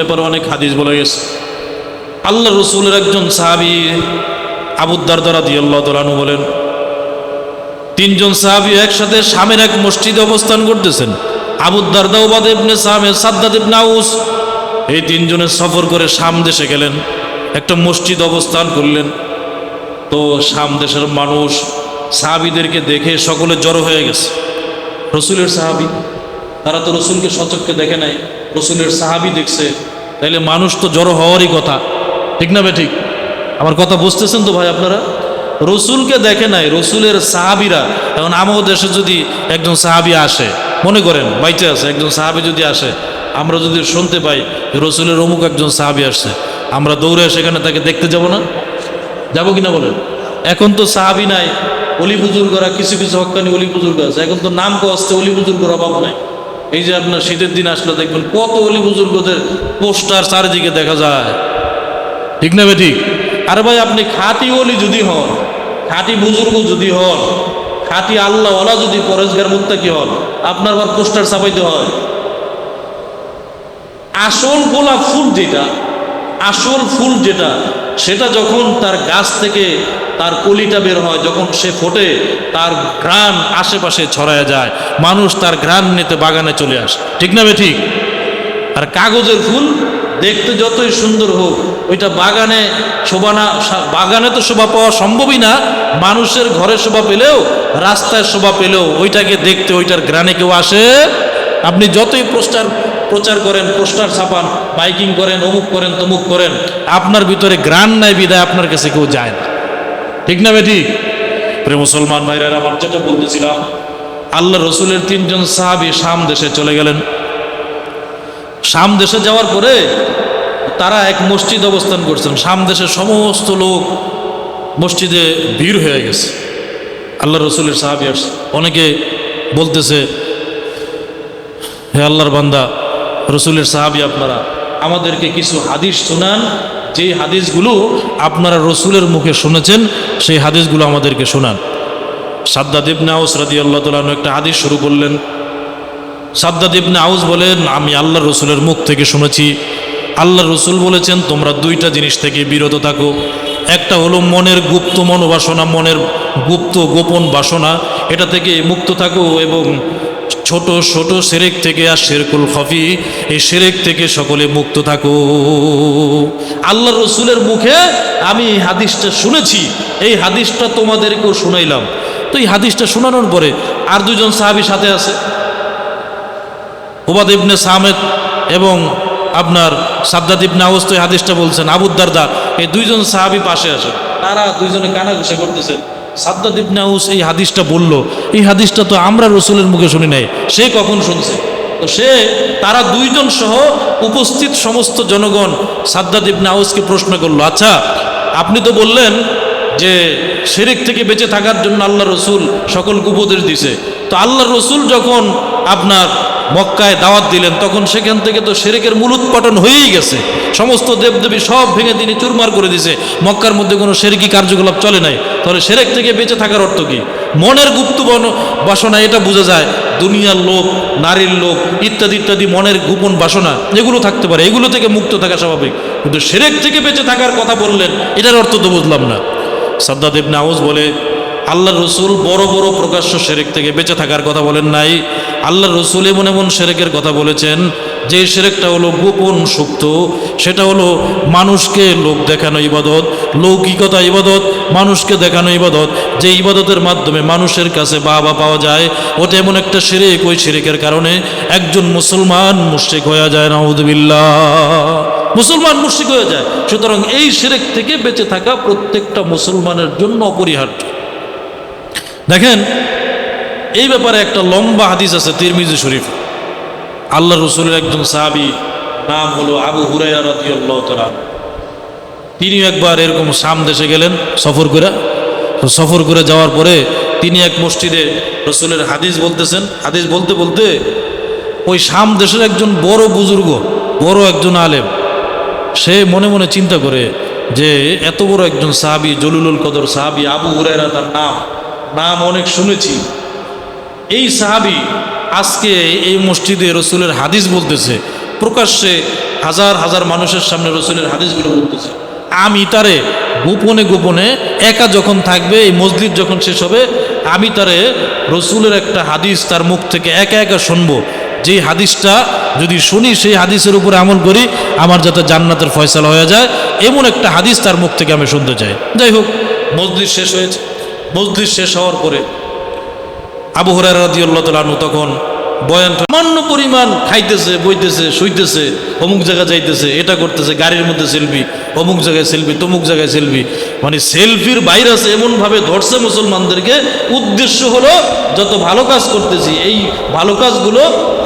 ব্যাপারে অনেক হাদিস বলে গেছে। আল্লাহ রসুলের একজন সাহাবি আবুদ্দার দ্বারা দিয়ে আল্লাহ তালানু বলেন, তিনজন সাহাবি একসাথে শামের এক মসজিদে অবস্থান করতেছেন। আবুদ্দার দাউবাদ ইবনে সামে সাদ্দাদ এই তিনজনের সফর করে শাম দেশে গেলেন, একটা মসজিদ অবস্থান করলেন। তো শাম দেশের মানুষ সাহাবিদেরকে দেখে সকলে জড়ো হয়ে গেছে। রসুলের সাহাবি, তারা তো রসুলকে সচককে দেখে নাই। রসুলের সাহাবি দেখছে, তাইলে মানুষ তো জড়ো হওয়ারই কথা। ঠিক না ঠিক? আমার কথা বুঝতেছেন তো ভাই আপনারা? রসুলকে দেখে নাই, রসুলের সাহাবিরা। এখন আমাদের দেশে যদি একজন সাহাবি আসে, মনে করেন, বাইচে আছে, একজন সাহাবি যদি আসে, আমরা যদি শুনতে পাই রসুলের অমুক একজন সাহাবি আসছে, আমরা দৌড়ে সেখানে তাকে দেখতে যাব না? যাব কিনা বলেন? এখন তো সাহাবি নাই, অলি বুজুর্গরা কিছু কিছু হকানি অলি বুজুর্গ আছে, এখন তো নাম কস্তে অলি বুজুর্গর অভাব নাই। এই যে আপনার শীতের দিন আসলে, দেখবেন কত অলি বুজুর্গদের পোস্টার চারিদিকে দেখা যায়। ঠিক না ঠিক আরে ভাই, আপনি খাঁটি অলি যদি হন, খাঁটি বুজুর্গ যদি হন, খাঁটি আল্লাহ ওলা যদি পরেশগার মুক্তাকি হন, আপনার আবার পোস্টার ছাপাইতে হয়। আসল গোলাপ ফুল যেটা, আসল ফুল যেটা সেটা যখন তার গাছ থেকে তার কলিটা বের হয়, যখন সে ফোটে, তার ঘ্রাণ আশেপাশে ছড়ায় যায়। মানুষ তার ঘ্রাণ নিতে বাগানে চলে আসে। ঠিক না ঠিক? আর কাগজের ফুল দেখতে যতই সুন্দর হোক, ওইটা বাগানে শোভা না বাগানে তো শোভা পাওয়া সম্ভবই না। মানুষের ঘরে শোভা পেলেও, রাস্তায় শোভা পেলেও ওইটাকে দেখতে, ওইটার গ্রানে কেউ আসে। আপনি যতই পোস্টার প্রচার করেন, পোস্টার ছাপান, বাইকিং করেন, অমুক করেন, তমুক করেন, আপনার ভিতরে গ্রান নাই, বিদায় আপনার কাছে কেউ যায় না। ঠিক না বেটি? প্রে মুসলমান ভাইরা আমার যেটা বলতেছিলাম, আল্লাহ রসুলের তিনজন সাহাবি শাম দেশে চলে গেলেন। শাম দেশে যাওয়ার পরে তারা এক মসজিদ অবস্থান করছেন। শাম দেশের সমস্ত লোক মসজিদে ভিড় হয়ে গেছে। আল্লাহ রসুলের সাহাবি আসছে। অনেকে বলতেছে, হে আল্লাহর বান্দা রসুলের সাহাবি আপনারা, আমাদেরকে কিছু হাদিস শোনান। যেই হাদিসগুলো আপনারা রসুলের মুখে শুনেছেন, সেই হাদিসগুলো আমাদেরকে শোনান। সাদ্দাদ ইবনে আউস রাদি আল্লাহ তালন একটা হাদিস শুরু করলেন। সাদ্দাদ আউস বলেন, আমি আল্লাহ রসুলের মুখ থেকে শুনেছি। আল্লাহ রসুল বলেছেন, তোমরা দুইটা জিনিস থেকে বিরত থাকো। একটা হলো মনের গুপ্ত মনোবাসনা, মনের গুপ্ত গোপন বাসনা। এটা থেকে মুক্ত থাকো এবং ছোট ছোট সেরেক থেকে আর শেরকুল খফি, এই সেরেক থেকে সকলে মুক্ত থাকো। আল্লাহ রসুলের মুখে আমি এই হাদিসটা শুনেছি, এই হাদিসটা তোমাদেরকেও শুনাইলাম। তো এই হাদিসটা শোনানোর পরে আর দুজন সাহাবি সাথে আছে? ওবাদ ইবনে সামেদ এবং আপনার সাদ্দাদ ইবনে আউস তো এই হাদিসটা বলছেন। আবুদ্দারদা এই দুইজন সাহাবি পাশে আসে তারা দুইজনে কানা ঘুষে করতেছে। সাদ্দাদ ইবনে আউস এই হাদিসটা বলল। এই হাদিসটা তো আমরা রসুলের মুখে শুনি নাই। সে কখন শুনছে? তো সে, তারা দুইজন সহ উপস্থিত সমস্ত জনগণ সাদ্দাদ ইবনে আউসকে প্রশ্ন করল আচ্ছা আপনি তো বললেন যে শেরেক থেকে বেঁচে থাকার জন্য আল্লাহ রসুল সকল উপদেশ দিছে। তো আল্লাহ রসুল যখন আপনার মক্কায় দাওয়াত দিলেন, তখন সেখান থেকে তো সেরেকের মূল উৎপাটন হয়েই গেছে। সমস্ত দেবদেবী সব ভেঙে তিনি চুরমার করে দিছে। মক্কার মধ্যে কোনো সেরেকি কার্যকলাপ চলে নাই। তাহলে সেরেক থেকে বেঁচে থাকার অর্থ কি? মনের গুপ্ত বাসনা, এটা বোঝা যায়। দুনিয়ার লোভ, নারীর লোভ, ইত্যাদি ইত্যাদি মনের গোপন বাসনা, এগুলো থাকতে পারে। এগুলো থেকে মুক্ত থাকা স্বাভাবিক। কিন্তু সেরেক থেকে বেঁচে থাকার কথা বললেন, এটার অর্থ তো বুঝলাম না। সাদ্দাদ ইবনে আউস বলে আল্লাহ রসুল বড় বড় প্রকাশ্য সেরেক থেকে বেঁচে থাকার কথা বলেন নাই। আল্লাহ রসুল এমন এমন সেরেকের কথা বলেছেন, যে সেরেকটা হলো গোপন সুপ্ত সেটা হলো মানুষকে লোক দেখানো ইবাদত, লৌকিকতা ইবাদত, মানুষকে দেখানো ইবাদত, যে ইবাদতের মাধ্যমে মানুষের কাছে বাবা পাওয়া যায়, ওটা এমন একটা সেরেক, ওই সেরেকের কারণে একজন মুসলমান মুশ্রিক হয়ে যায় নাউদুবিল্লাহ মুসলমান মুশ্রিক হয়ে যায়। সুতরাং এই সেরেক থেকে বেঁচে থাকা প্রত্যেকটা মুসলমানের জন্য অপরিহার্য। দেখেন এই ব্যাপারে একটা লম্বা হাদিস আছে, তিরমিজি শরীফ। আল্লাহ রসুলের একজন সাহাবি, নাম হলো আবু হুরাইয়া রাদিয়াল্লাহু তিনি একবার এরকম শাম দেশে গেলেন সফর করে। সফর করে যাওয়ার পরে তিনি এক মসজিদে রসুলের হাদিস বলতেছেন। হাদিস বলতে বলতে ওই শাম দেশের একজন বড় বুজুর্গ, বড় একজন আলেম, সে মনে মনে চিন্তা করে যে এত বড় একজন সাহাবি, জলুলুল কদর সাহাবি আবু হুরায়রা তার নাম। নাম অনেক শুনেছি। এই সাহাবি আজকে এই মসজিদে রসুলের হাদিস বলতেছে। প্রকাশ্যে হাজার হাজার মানুষের সামনে রসুলের হাদিসগুলো বলতেছে। আমি তারে গোপনে গোপনে একা যখন থাকবে, এই মসজিদ যখন শেষ হবে, আমি তারে রসুলের একটা হাদিস তার মুখ থেকে একা একা শুনব। যে হাদিসটা যদি শুনি, সেই হাদিসের উপরে আমল করি, আমার যাতে জান্নাতের ফয়সালা হয়ে যায়। এমন একটা হাদিস তার মুখ থেকে আমি শুনতে চাই। যাই হোক, মসজিদ শেষ হয়েছে। মসজিদ শেষ হওয়ার পরে আবু হরার তাআলা তখন বয়ান সামান্য পরিমাণ খাইতেছে বইতেছে শুইতেছে অমুক জায়গায় যাইতেছে, এটা করতেছে, গাড়ির মধ্যে সেলফি অমুক জায়গায় সেলফি তমুক জায়গায় সেলফি মানে সেলফির ভাইরাস এমনভাবে ধরছে মুসলমানদেরকে। উদ্দেশ্য হলো, যত ভালো কাজ করতেছি, এই ভালো কাজগুলো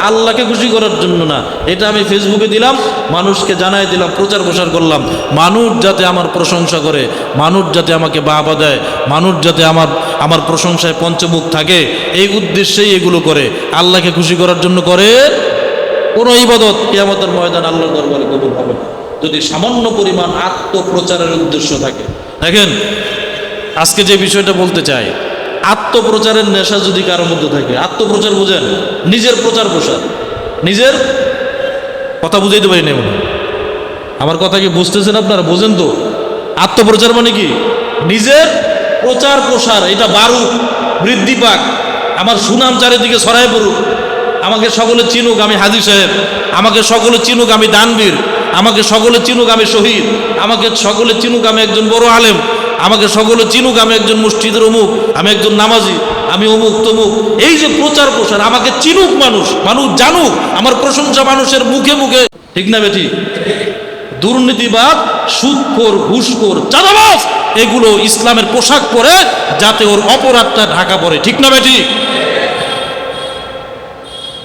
আল্লাহকে খুশি করার জন্য না। এটা আমি ফেসবুকে দিলাম, মানুষকে জানাই দিলাম, প্রচার প্রসার করলাম। মানুষ যাতে আমার প্রশংসা করে, মানুষ যাতে আমাকে বাহবা দেয়, মানুষ যাতে আমার আমার প্রশংসায় পঞ্চমুখ থাকে, এই উদ্দেশ্যেই এগুলো করে। আল্লাহকে খুশি করার জন্য করে কোনো ইবাদত কেয়ামতের ময়দান আল্লাহর দরবারে কবুল হবে যদি সামান্য পরিমাণ আত্মপ্রচারের উদ্দেশ্য থাকে। দেখেন, আজকে যে বিষয়টা বলতে চাই, আত্মপ্রচারের নেশা যদি কারোর মধ্যে থাকে, আত্মপ্রচার বুঝেন, নিজের প্রচার প্রসার। নিজের? কথা বুঝাইতে পারি না আমার কথা কি বুঝতেছেন আপনারা? বোঝেন তো। আত্মপ্রচার মানে কি? নিজের প্রচার প্রসার, এটা বারুক বৃদ্ধি পাক, আমার সুনাম চারিদিকে ছড়াই পড়ুক। আমাকে সকলে চিনুক, আমি হাজি সাহেব। আমাকে সকলে চিনুক, আমি দানবীর। আমাকে সকলে চিনুক, আমি শহীদ। আমাকে সকলে চিনুক, আমি একজন বড় আলেম। আমাকে সকলে চিনুক, আমি একজন মসজিদের অমুক, আমি একজন নামাজি, আমি অমুক তমুক। এই যে প্রচার প্রসার, আমাকে চিনুক মানুষ মানুষ জানুক। আমার প্রশংসা মানুষের মুখে মুখে। ঠিক না বেটি? দুর্নীতিবাদ সুদখোর ঘুষখোর, চাঁদাবাজ, এগুলো ইসলামের পোশাক পরে যাতে ওর অপরাধটা ঢাকা পড়ে। ঠিক না বেটি?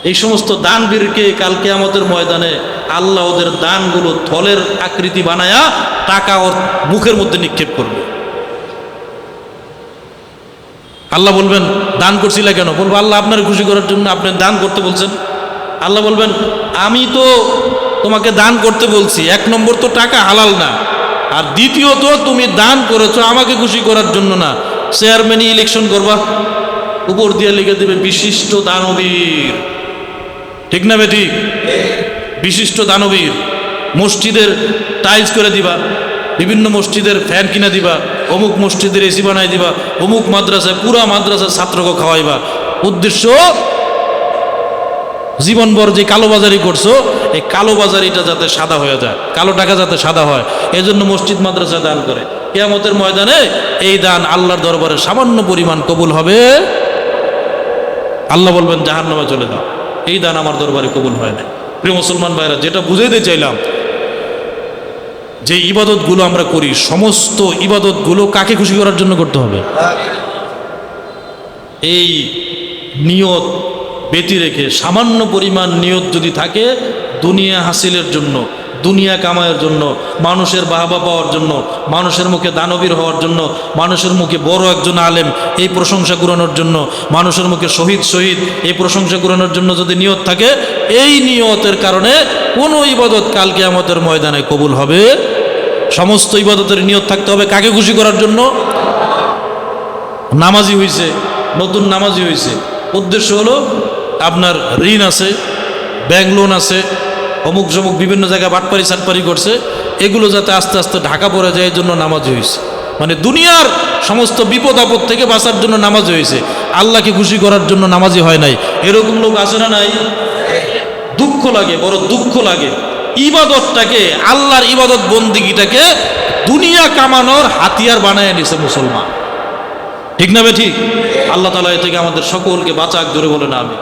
এই সমস্ত দানবীরকে কালকে আমাদের ময়দানে আল্লাহ ওদের দানগুলো থলের আকৃতি বানায়া টাকা ওর মুখের মধ্যে নিক্ষেপ করবে। আল্লাহ বলবেন, দান করছিলা কেন? বলব, আল্লাহ আপনার খুশি করার জন্য আপনি দান করতে বলছেন। আল্লাহ বলবেন, আমি তো তোমাকে দান করতে বলছি, এক নম্বর তো টাকা হালাল না, আর দ্বিতীয়ত তুমি দান করেছ আমাকে খুশি করার জন্য না। চেয়ারম্যানই ইলেকশন করবা, উপর দিয়ে লিখে দেবে, বিশিষ্ট দানবীর। ঠিক না বেটি? বিশিষ্ট দানবীর, মসজিদের টাইলস করে দিবা, বিভিন্ন মসজিদের ফ্যান কিনা দিবা, অমুক মসজিদের এসি বানাই দিবা, অমুক মাদ্রাসায়, পুরা মাদ্রাসার ছাত্রকে খাওয়াইবা। উদ্দেশ্য? জীবনভর যে কালোবাজারি করছ, এই কালোবাজারিটা যাতে সাদা হয়ে যায়, কালো টাকা যাতে সাদা হয়, এজন্য মসজিদ মাদ্রাসা দান করে। কেয়ামতের ময়দানে এই দান আল্লাহর দরবারে সামান্য পরিমাণ কবুল হবে। আল্লাহ বলবেন জাহান নামে চলে দাও এই দান আমার দরবারে কবুল হয় না প্রিয় মুসলমান ভাইরা, যেটা বুঝাইতে চাইলাম, যে ইবাদতগুলো আমরা করি, সমস্ত ইবাদতগুলো কাকে খুশি করার জন্য করতে হবে? এই নিয়ত ব্যতি রেখে সামান্য পরিমাণ নিয়ত যদি থাকে, দুনিয়া হাসিলের জন্য দুনিয়া কামায়ের জন্য, মানুষের বাহাবা পাওয়ার জন্য, মানুষের মুখে দানবীর হওয়ার জন্য, মানুষের মুখে বড় একজন আলেম এই প্রশংসা কুরানোর জন্য, মানুষের মুখে শহীদ শহীদ এই প্রশংসা কুরানোর জন্য যদি নিয়ত থাকে, এই নিয়তের কারণে কোনো ইবাদত কালকে আমাদের ময়দানে কবুল হবে। সমস্ত ইবাদতের নিয়ত থাকতে হবে কাকে খুশি করার জন্য? নামাজি হয়েছে নতুন নামাজি হয়েছে উদ্দেশ্য হলো, আপনার ঋণ আছে, ব্যাংক লোন আছে অমুক সমুক বিভিন্ন জায়গায় বাটপারি সাটপারি করছে। এগুলো যাতে আস্তে আস্তে ঢাকা পড়ে যায় এই জন্য নামাজ হয়েছে। মানে দুনিয়ার সমস্ত বিপদ আপদ থেকে বাঁচার জন্য নামাজ হয়েছে। আল্লাহকে খুশি করার জন্য নামাজি হয় নাই। এরকম লোক আছে না নাই? দুঃখ লাগে, বড় দুঃখ লাগে। ইবাদতটাকে, আল্লাহর ইবাদত বন্দিগিটাকে দুনিয়া কামানোর হাতিয়ার বানায় নিছে মুসলমান। ঠিক না বে ঠিক? আল্লাহ তালা এ থেকে আমাদের সকলকে বাঁচাক ধরে বলে না আমি